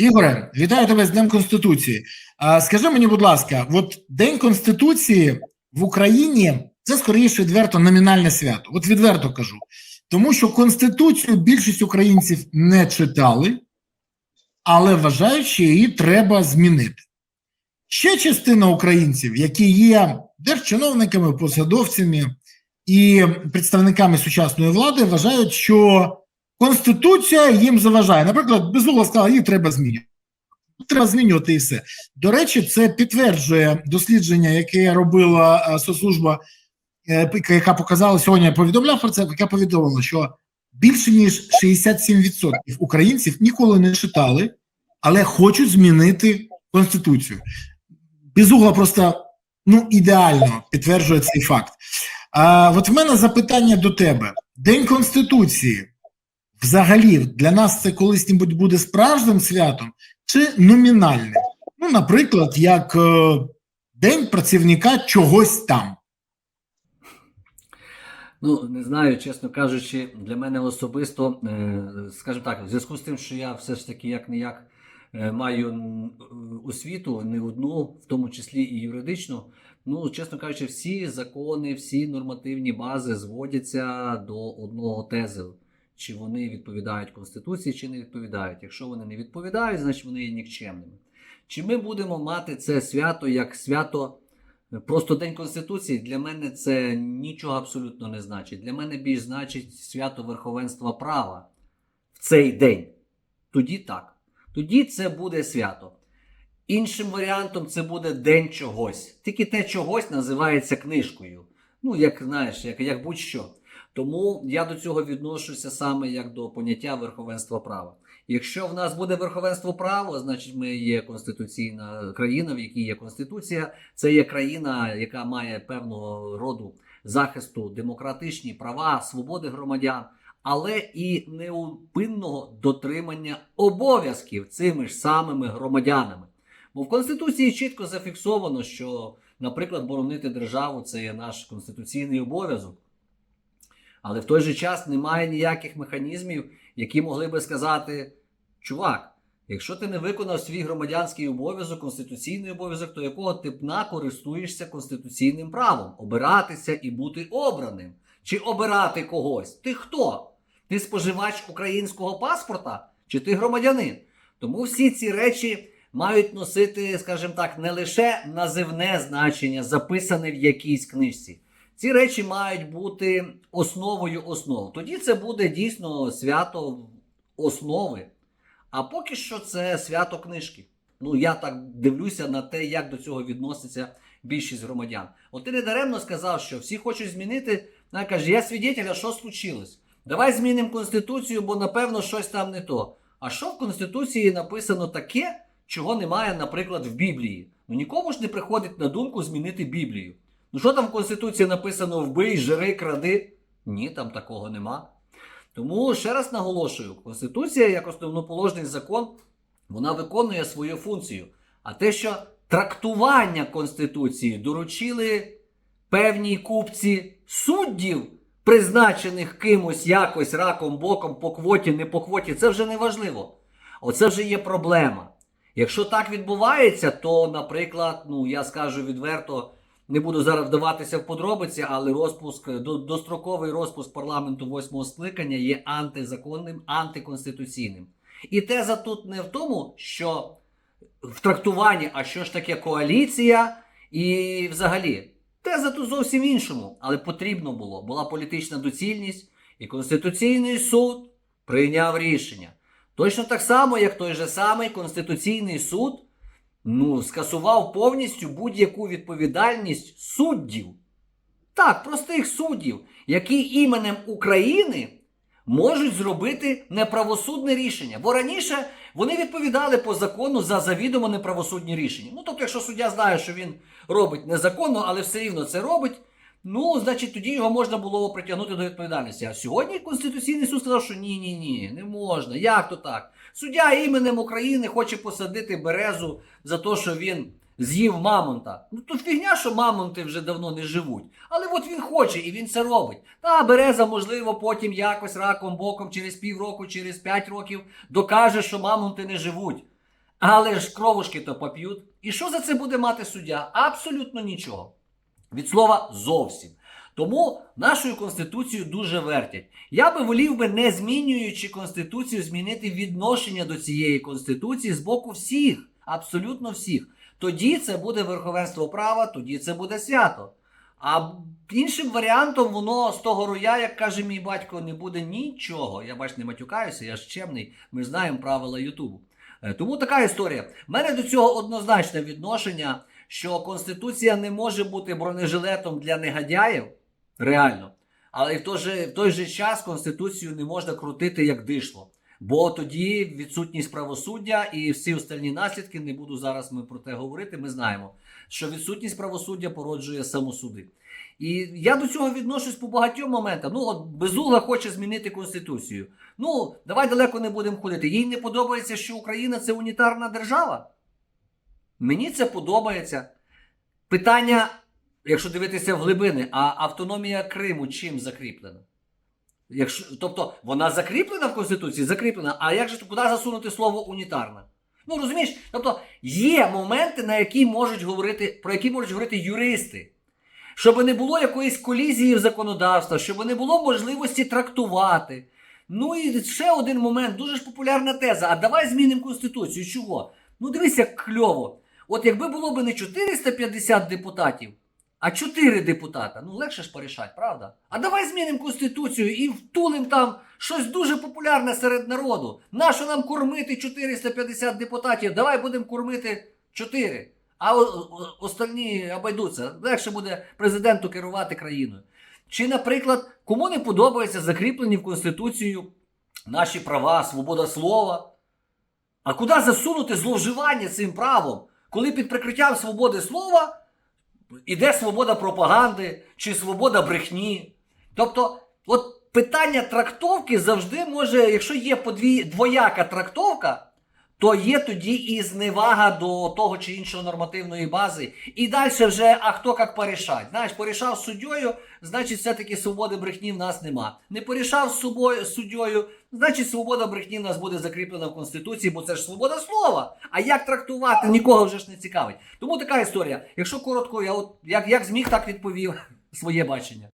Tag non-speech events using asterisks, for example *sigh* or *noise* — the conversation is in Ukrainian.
Ігоре, вітаю тебе з Днем Конституції. А, скажи мені, будь ласка, от День Конституції в Україні це скоріше відверто номінальне свято. От відверто кажу. Тому що Конституцію більшість українців не читали, але вважають, що її треба змінити. Ще частина українців, які є держчиновниками, посадовцями і представниками сучасної влади, вважають, що Конституція їм заважає. Наприклад, Безугла сказала, її треба змінювати. Треба змінювати і все. До речі, це підтверджує дослідження, яке робила е, соцслужба, е, яка показала сьогодні. Я повідомляв про це, яка повідомила, що більше ніж 67% українців ніколи не читали, але хочуть змінити конституцію. Безугла просто ну ідеально підтверджує цей факт. А от в мене запитання до тебе: День Конституції. Взагалі, для нас це колись-небудь буде справжнім святом чи номінальним? Ну, наприклад, як е, День працівника чогось там. Ну, не знаю, чесно кажучи, для мене особисто, е, скажімо так, в зв'язку з тим, що я все ж таки як не як маю освіту, не одну, в тому числі і юридичну. Ну, чесно кажучи, всі закони, всі нормативні бази зводяться до одного тезу. Чи вони відповідають Конституції, чи не відповідають. Якщо вони не відповідають, значить вони є нікчемними. Чи ми будемо мати це свято як свято, просто День Конституції? Для мене це нічого абсолютно не значить. Для мене більш значить свято верховенства права в цей день. Тоді так. Тоді це буде свято. Іншим варіантом це буде день чогось. Тільки те чогось називається книжкою. Ну, як знаєш, як, як будь-що. Тому я до цього відношуся саме як до поняття верховенства права. Якщо в нас буде верховенство права, значить ми є конституційна країна, в якій є конституція. Це є країна, яка має певного роду захисту демократичні права, свободи громадян, але і неупинного дотримання обов'язків цими ж самими громадянами. Бо в Конституції чітко зафіксовано, що, наприклад, боронити державу це є наш конституційний обов'язок. Але в той же час немає ніяких механізмів, які могли би сказати: чувак, якщо ти не виконав свій громадянський обов'язок, конституційний обов'язок, то якого ти б користуєшся конституційним правом обиратися і бути обраним, чи обирати когось? Ти хто? Ти споживач українського паспорта, чи ти громадянин? Тому всі ці речі мають носити, скажімо так, не лише називне значення, записане в якійсь книжці. Ці речі мають бути основою основ. Тоді це буде дійсно свято основи. А поки що це свято книжки. Ну, я так дивлюся на те, як до цього відноситься більшість громадян. От ти не даремно сказав, що всі хочуть змінити. Вона каже, я свідетель, що случилось? Давай змінимо Конституцію, бо напевно щось там не то. А що в Конституції написано таке, чого немає, наприклад, в Біблії? Ну нікому ж не приходить на думку змінити Біблію. Ну що там в Конституції написано вбий, жири, кради? Ні, там такого нема. Тому ще раз наголошую: Конституція, як основоположний закон, вона виконує свою функцію. А те, що трактування Конституції доручили певній купці суддів, призначених кимось якось раком, боком, по квоті, не по квоті, це вже не важливо. Оце вже є проблема. Якщо так відбувається, то, наприклад, ну я скажу відверто. Не буду зараз вдаватися в подробиці, але розпуск достроковий розпуск парламенту восьмого скликання є антизаконним, антиконституційним. І теза тут не в тому, що в трактуванні, а що ж таке коаліція, і взагалі теза тут зовсім іншому, але потрібно було. Була політична доцільність, і Конституційний суд прийняв рішення. Точно так само, як той же самий Конституційний суд ну, скасував повністю будь-яку відповідальність суддів. Так, простих суддів, які іменем України можуть зробити неправосудне рішення. Бо раніше вони відповідали по закону за завідомо неправосудні рішення. Ну, тобто, якщо суддя знає, що він робить незаконно, але все рівно це робить. Ну, значить, тоді його можна було притягнути до відповідальності. А сьогодні Конституційний суд сказав, що ні, ні, ні, не можна. Як то так? Суддя іменем України хоче посадити березу за те, що він з'їв мамонта. Ну тут фігня, що мамонти вже давно не живуть. Але от він хоче і він це робить. Та береза, можливо, потім якось раком боком через півроку, через п'ять років докаже, що мамонти не живуть. Але ж кровушки то поп'ють. І що за це буде мати суддя? Абсолютно нічого. Від слова зовсім. Тому нашою конституцією дуже вертять. Я би волів би, не змінюючи конституцію, змінити відношення до цієї конституції з боку всіх, абсолютно всіх. Тоді це буде верховенство права, тоді це буде свято. А іншим варіантом воно з того роя, як каже мій батько, не буде нічого. Я бач, не матюкаюся, я ж чемний. Ми знаємо правила Ютубу. Е, Тому така історія. У мене до цього однозначне відношення, що Конституція не може бути бронежилетом для негодяїв, реально. Але в той же, в той же час Конституцію не можна крутити як дишло. Бо тоді відсутність правосуддя і всі остальні наслідки, не буду зараз ми про те говорити, ми знаємо, що відсутність правосуддя породжує самосуди. І я до цього відношусь по багатьом моментам. Ну, от Безугла хоче змінити Конституцію. Ну, давай далеко не будемо ходити. Їй не подобається, що Україна це унітарна держава. Мені це подобається. Питання, якщо дивитися в глибини, а автономія Криму чим закріплена? Якщо, тобто вона закріплена в Конституції, закріплена, а як же куди засунути слово унітарна? Ну розумієш, тобто є моменти, на які можуть говорити, про які можуть говорити юристи. Щоб не було якоїсь колізії в законодавства, щоб не було можливості трактувати. Ну і ще один момент, дуже ж популярна теза. А давай змінимо Конституцію. Чого? Ну дивись, як кльово. От якби було б не 450 депутатів, а 4 депутата, ну легше ж порішати, правда? А давай змінимо Конституцію і втулим там щось дуже популярне серед народу. Нащо нам кормити 450 депутатів? Давай будемо кормити 4. А остальні обійдуться. Легше буде президенту керувати країною. Чи, наприклад, кому не подобаються закріплені в Конституцію наші права, свобода слова? А куди засунути зловживання цим правом, коли під прикриттям свободи слова іде свобода пропаганди чи свобода брехні? Тобто, от питання трактовки завжди може, якщо є подві, двояка трактовка, то є тоді і зневага до того чи іншого нормативної бази. І далі вже, а хто як порішать. Знаєш, порішав суддєю, значить, все-таки свободи брехні в нас нема. Не порішав собою суддєю, значить, свобода брехні в нас буде закріплена в Конституції, бо це ж свобода слова. А як трактувати, нікого вже ж не цікавить. Тому така історія. Якщо коротко, я от як, як зміг, так відповів *laughs* своє бачення.